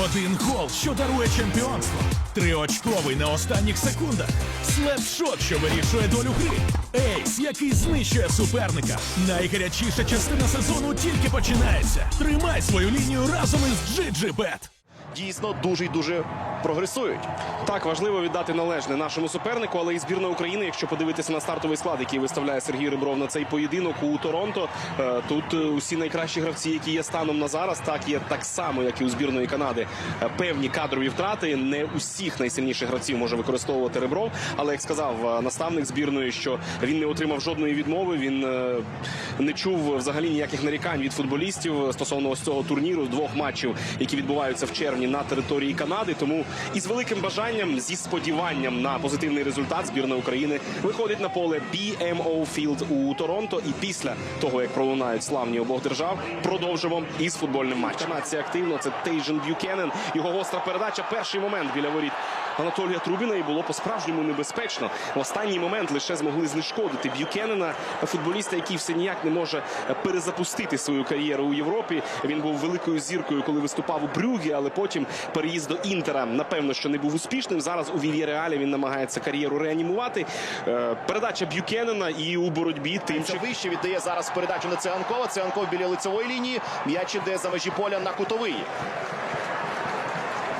Один гол, що дарує чемпіонство. Триочковий на останніх секундах. Слепшот, що вирішує долю гри. Ейс, який знищує суперника. Найгарячіша частина сезону тільки починається. Тримай свою лінію разом із GGBet. Дійсно дуже й дуже прогресують. Так, важливо віддати належне нашому супернику, але і збірна України, якщо подивитися на стартовий склад, який виставляє Сергій Ребров на цей поєдинок у Торонто. е, Тут е, усі найкращі гравці, які є станом на зараз, так є так само, як і у збірної Канади. е, Певні кадрові втрати. Не усіх найсильніших гравців може використовувати Ребров. Але як сказав наставник збірної, що він не отримав жодної відмови. Він не чув взагалі ніяких нарікань від футболістів стосовно ось цього турніру двох матчів, які відбуваються в червні на території Канади. Тому із великим бажанням, зі сподіванням на позитивний результат, збірна України виходить на поле BMO Field у Торонто. І після того, як пролунають славні обох держав, продовжимо із футбольним матчем. Нація активно. Це Тейжен Б'юкенен. Його гостра передача. Перший момент біля воріт Анатолія Трубіна і було по-справжньому небезпечно. В останній момент лише змогли знешкодити Б'юкенена, футболіста, який все ніяк не може перезапустити свою кар'єру у Європі. Він був великою зіркою, коли виступав у Брюгі, але потім переїзд до Інтера, напевно, що не був успішним. Зараз у Вільяреалі він намагається кар'єру реанімувати. Е, Передача Б'юкенена і у боротьбі Це тимчик. вище віддає зараз передачу на Циганкова. Циганков біля лицевої лінії. М'яч іде за межі поля на кутовий.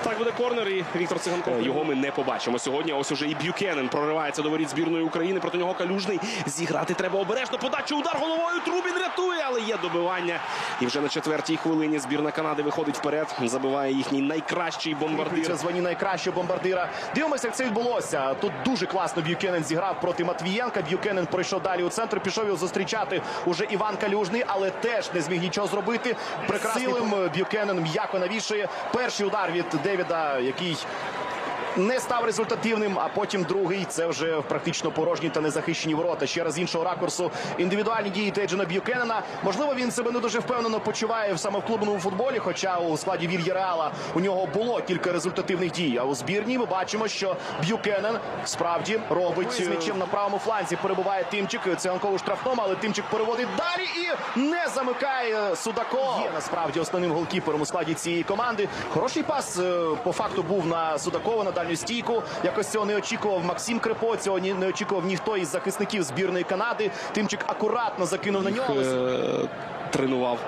Так буде корнер і Віктор Циганков. Його ми не побачимо сьогодні. Ось уже і Б'юкенен проривається до воріт збірної України. Проти нього калюжний. Зіграти треба обережно. Подачу удар головою. Трубін рятує, але є добивання. І вже на четвертій хвилині збірна Канади виходить вперед. Забиває їхній найкращий бомбардир. Це звані найкращого бомбардира. Дивимося, як це відбулося. Тут дуже класно Б'юкенен зіграв проти Матвієнка. Б'юкенен пройшов далі у центр. Пішов його зустрічати уже Іван Калюжний, але теж не зміг нічого зробити. Прекрасним Б'юкенен м'яко навішує. Перший удар від Девіда, який. Не став результативним, а потім другий це вже практично порожні та незахищені ворота. Ще раз з іншого ракурсу індивідуальні дії Тейджена Б'юкенена. Можливо, він себе не дуже впевнено почуває саме в клубному футболі. Хоча у складі Вільяреала у нього було кілька результативних дій. А у збірній ми бачимо, що Б'юкенен справді робить з м'ячем на правому фланзі. Перебуває Тимчик. Циганков у штрафному, але Тимчик переводить далі і не замикає Судаков. Є насправді основним голкіпером у складі цієї команди. Хороший пас е, по факту був на Судакова на дальню стійку. Якось цього не очікував Максим Крипо. Цього не очікував ніхто із захисників збірної Канади. Тимчик акуратно закинув на нього. Е, тренував.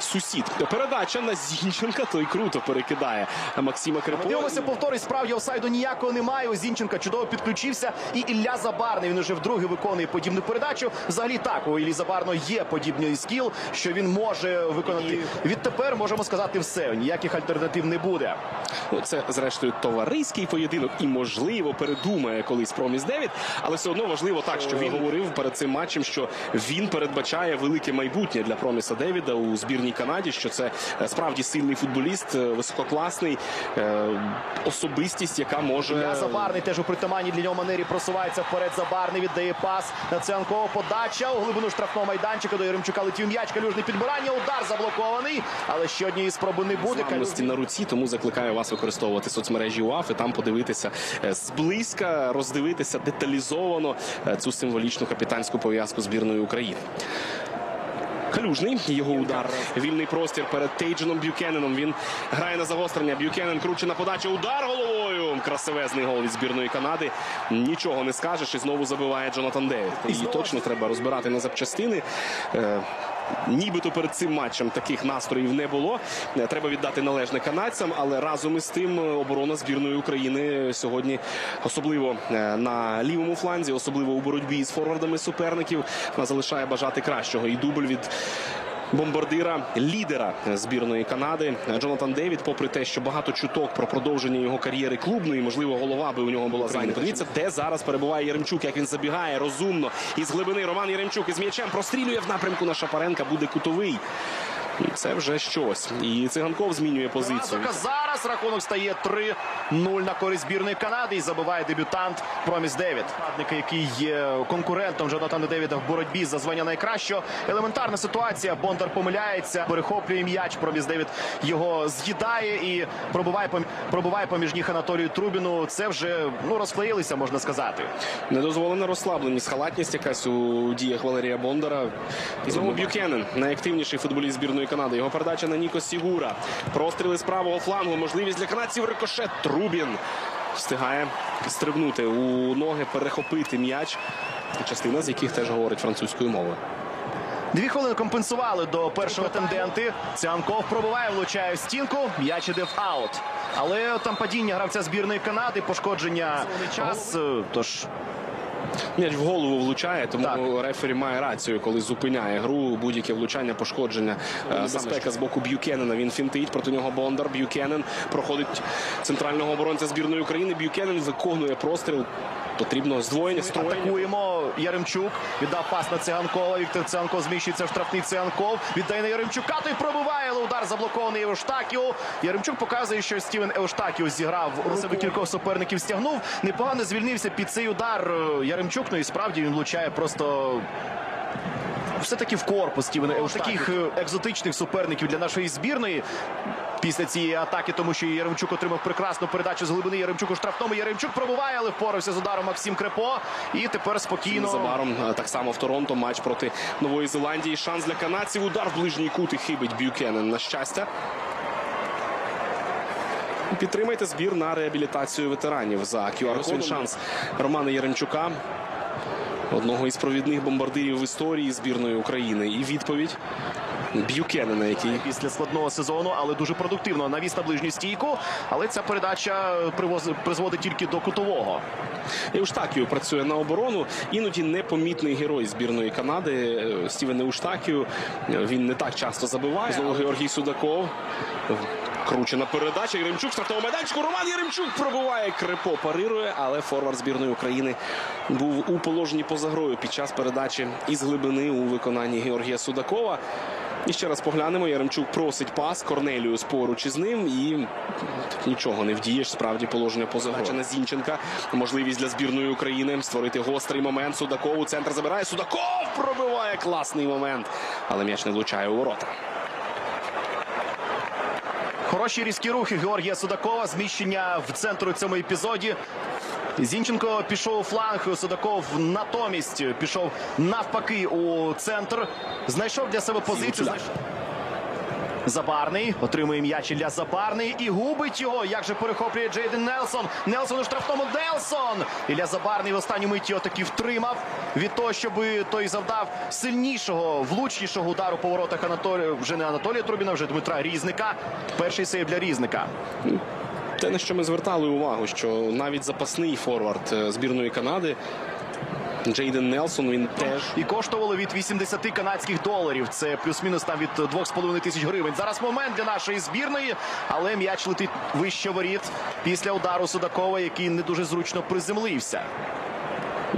Сусід. Передача на Зінченка. Той круто перекидає Максима Крипо. Ми дивимося повтори. Справді офсайду ніякого немає. У Зінченка чудово підключився. І Ілля Забарний. Він уже вдруге виконує подібну передачу. Взагалі так у Іллі Забарно є подібний скіл, що він може виконати. Відтепер можемо сказати все. Ніяких альтернатив не буде. Ну, це, зрештою, товариський поєдинок і, можливо, передумає колись Проміс 9. Але все одно важливо так, що він говорив перед цим матчем, що він передбачає велике майбутнє для Проміса Девіда у збірній Канаді, що це е, справді сильний футболіст, е, висококласний е, особистість, яка може Ілля Забарний теж у притаманній для нього манері просувається вперед. Забарний віддає пас на Цианкова. Подача у глибину штрафного майданчика. До Яремчука летів м'яч. Калюжний підбирання. Удар заблокований. Але ще однієї спроби не буде. Незламності на руці, тому закликаю вас використовувати соцмережі УАФ і там подивитися зблизька, роздивитися деталізовано цю символічну капітанську пов'язку збірної України. Калюжний його удар. Вільний простір перед Тейдженом Б'юкененом. Він грає на загострення. Б'юкенен круче на подачу. Удар головою. Красивезний гол від збірної Канади. Нічого не скажеш. І знову забиває Джонатан Девід. Її точно треба розбирати на запчастини. Нібито перед цим матчем таких настроїв не було. Е, Треба віддати належне канадцям, але разом із тим е, оборона збірної України сьогодні, особливо е, на лівому фланзі, особливо у боротьбі з форвардами суперників, вона залишає бажати кращого. І дубль від бомбардира лідера збірної Канади Джонатан Девід, попри те, що багато чуток про продовження його кар'єри клубної, можливо, голова би у нього була зайнята. Подивіться, де зараз перебуває Яремчук, як він забігає розумно із глибини. Роман Яремчук із м'ячем прострілює в напрямку на Шапаренка. Буде кутовий. І це вже щось. І циганков змінює позицію. Зараз рахунок стає 3-0 на користь збірної Канади і забиває дебютант Проміс Девід. Який є конкурентом Джонатана Девіда в боротьбі за звання найкращого. Елементарна ситуація. Бондар помиляється, перехоплює м'яч. Проміс Девід його з'їдає і пробуває пробуває поміж ніг Анатолію Трубіну. Це вже ну розклеїлися, можна сказати. Недозволена розслабленість, халатність якась у діях Валерія Бондара. І знову Б'юкенен, найактивніший футболіст збірної Канади. Його передача на Ніко Сігура. Простріли з правого флангу. Можливість для канадців рикошет. Трубін встигає стрибнути у ноги, перехопити м'яч. Частина з яких теж говорить французькою мовою. Дві хвилини компенсували до першого тенденти. Цианков пробиває, влучає в стінку. М'яч іде в аут. Але там падіння гравця збірної Канади, пошкодження час. е, Тож М'яч в голову влучає, тому Так. рефері має рацію, коли зупиняє гру. Будь-яке влучання, пошкодження. Е, Безпека з боку Б'юкенена. Він фінтить проти нього Бондар. Б'юкенен проходить центрального оборонця збірної України. Б'юкенен виконує простріл. Потрібно здвоєння, строєння. атакуємо. Яремчук віддав пас на Циганкова. Віктор Циганков зміщується в штрафний Циганков. Віддає на Яремчука. Той пробиває, але удар заблокований Евштакіо. Яремчук показує, що Стівен Евштакіо зіграв у себе кількох суперників. Стягнув. Непогано звільнився під цей удар е, Яремчук. Ну і справді він влучає просто. Все-таки в корпус Стівена Евштакіо. таких е, екзотичних суперників для нашої збірної. Після цієї атаки, тому що Яремчук отримав прекрасну передачу з глибини. Яремчук у штрафному. Яремчук пробуває, але впорався з ударом Максим Крепо. І тепер спокійно. Незабаром е, так само в Торонто матч проти Нової Зеландії. Шанс для канадців. Удар в ближній кут і хибить Б'юкенен. На щастя. Підтримайте збір на реабілітацію ветеранів за QR-кодом. Шанс Романа Яремчука, одного із провідних бомбардирів в історії збірної України. І відповідь Б'юкенена, який після складного сезону, але дуже продуктивно. Навіс на ближню стійку. Але ця передача привоз- призводить тільки до кутового. Еуштакію працює на оборону. Іноді непомітний герой збірної Канади е, Стівен Еуштакію. Е, Він не так часто забиває. Знову Георгій Судаков. Кручена передача. Єремчук стартового майданчику. Роман Єремчук пробиває. Крепо парирує, але форвард збірної України був у положенні поза грою під час передачі із глибини у виконанні Георгія Судакова. І ще раз поглянемо. Яремчук просить пас Корнелію поруч із ним і тут нічого не вдієш. Справді положення поза грою. на Зінченка. Можливість для збірної України створити гострий момент. Судаков у центр забирає. Судаков пробиває класний момент, але м'яч не влучає у ворота. Хороші різкі рухи Георгія Судакова. Зміщення в центр у цьому епізоді. Зінченко пішов у фланг. Судаков натомість пішов навпаки у центр. Знайшов для себе позицію. Знайшов- Забарний отримує м'яч Ілля Забарний і губить його. Як же перехоплює Джейден Нелсон. Нелсон у штрафному Нелсон. Ілля Забарний в останню мить його таки втримав від того, щоб той завдав сильнішого, влучнішого удару по воротах Анатолія. Вже не Анатолія Трубіна, вже Дмитра Різника. Перший сейв для Різника. Те, на що ми звертали увагу, що навіть запасний форвард е, збірної Канади Джейден Нелсон він теж І коштувало від 80 канадських доларів. Це плюс-мінус там від 2,5 тисяч гривень. Зараз момент для нашої збірної, але м'яч летить вище воріт після удару Судакова, який не дуже зручно приземлився.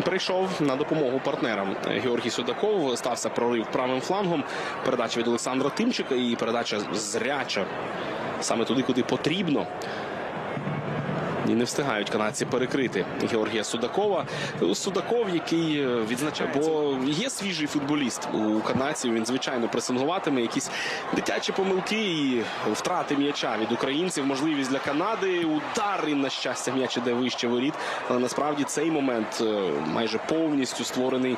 Прийшов на допомогу партнерам. Георгій Судаков стався прорив правим флангом. Передача від Олександра Тимчика і передача зряча саме туди, куди потрібно. І не встигають канадці перекрити Георгія Судакова. Судаков, який е, відзначає, бо є свіжий футболіст у канадців. Він звичайно пресингуватиме якісь дитячі помилки і втрати м'яча від українців. Можливість для Канади. Удар і на щастя м'яч іде вище воріт. Але насправді цей момент е, майже повністю створений.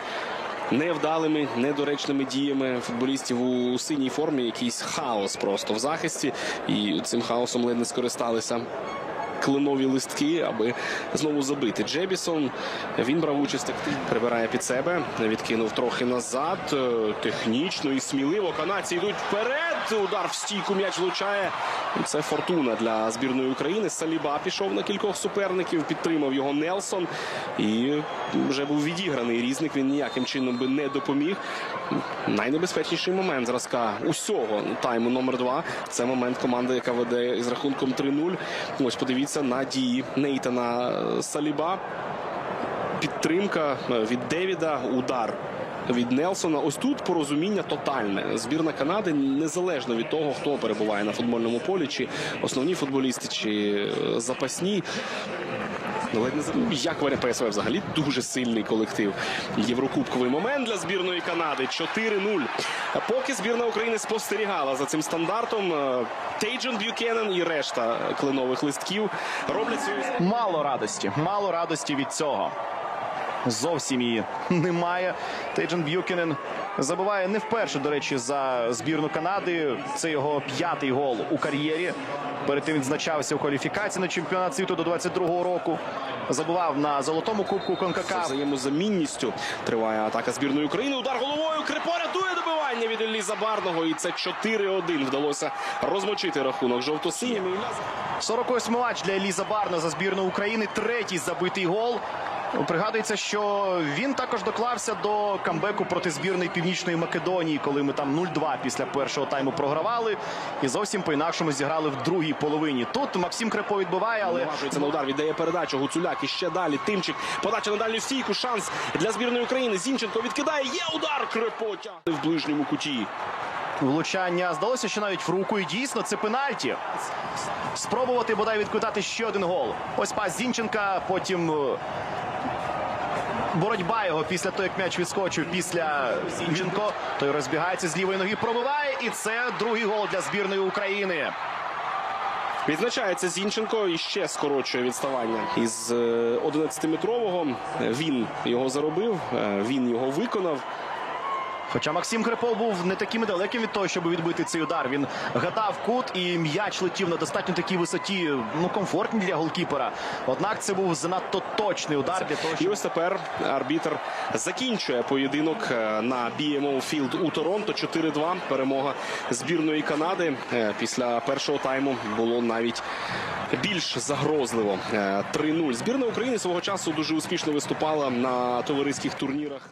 Невдалими, недоречними діями футболістів у синій формі якийсь хаос просто в захисті, і цим хаосом ледь не скористалися клинові листки, аби знову забити. Джебісон він брав участь активно, прибирає під себе, відкинув трохи назад. е, Технічно і сміливо. Канадці йдуть вперед. Удар в стійку м'яч влучає. Це фортуна для збірної України. Саліба пішов на кількох суперників, підтримав його Нелсон. І вже був відіграний різник. Він ніяким чином би не допоміг. Найнебезпечніший момент зразка усього тайму номер два. Це момент команди, яка веде з рахунком 3-0. Ось подивіться на дії Нейтана Саліба. Підтримка е, від Девіда, удар. Від Нелсона, ось тут порозуміння тотальне. Збірна Канади незалежно від того, хто перебуває на футбольному полі, чи основні футболісти, чи е, запасні. Ну, ледь не забув. Як варіант ПСВ взагалі дуже сильний колектив. Єврокубковий момент для збірної Канади 4-0. Поки збірна України спостерігала за цим стандартом, Тейджон Тейджен Б'юкенен і решта клинових листків роблять свою Мало радості, мало радості від цього. Зовсім її немає. Тейджен Б'юкінен забиває не вперше, до речі, за збірну Канади. Це його п'ятий гол у кар'єрі. Перед тим відзначався у кваліфікації на чемпіонат світу до 22-го року. Забивав на золотому кубку За Конкакаф. взаємозамінністю триває атака збірної України. Удар головою. Крипо рятує добивання від Еліза Барного. І це 4-1 вдалося розмочити рахунок жовто-синім. 48 матч для Еліза Барна за збірну України. Третій забитий гол. Пригадується, що він також доклався до камбеку проти збірної Північної Македонії, коли ми там 0-2 після першого тайму програвали. І зовсім по-інакшому зіграли в другій половині. Тут Максим Крепо відбиває, але Наважується на удар, віддає передачу. Гуцуляк і ще далі. Тимчик. Подача на дальню стійку. Шанс для збірної України. Зінченко відкидає. Є удар. Крипо тягне в ближньому куті. Влучання здалося, що навіть в руку. І дійсно це пенальті. Спробувати бодай відквитати ще один гол. Ось пас Зінченка, потім. е, Боротьба його після того, як м'яч відскочив після Зінченко. Той розбігається з лівої ноги, пробиває. І це другий гол для збірної України. Відзначається Зінченко і ще скорочує відставання із е, 11-метрового. Він його заробив, е, він його виконав. Хоча Максим Крипов був не таким далеким від того, щоб відбити цей удар. Він гадав кут і м'яч летів на достатньо такій висоті, ну комфортній для голкіпера. Однак це був занадто точний удар для того, І ось тепер арбітр закінчує поєдинок е, на BMO Field у Торонто. 4-2. Перемога збірної Канади. Е, Після першого тайму було навіть більш загрозливо. Е, 3-0. Збірна України свого часу дуже успішно виступала на товариських турнірах.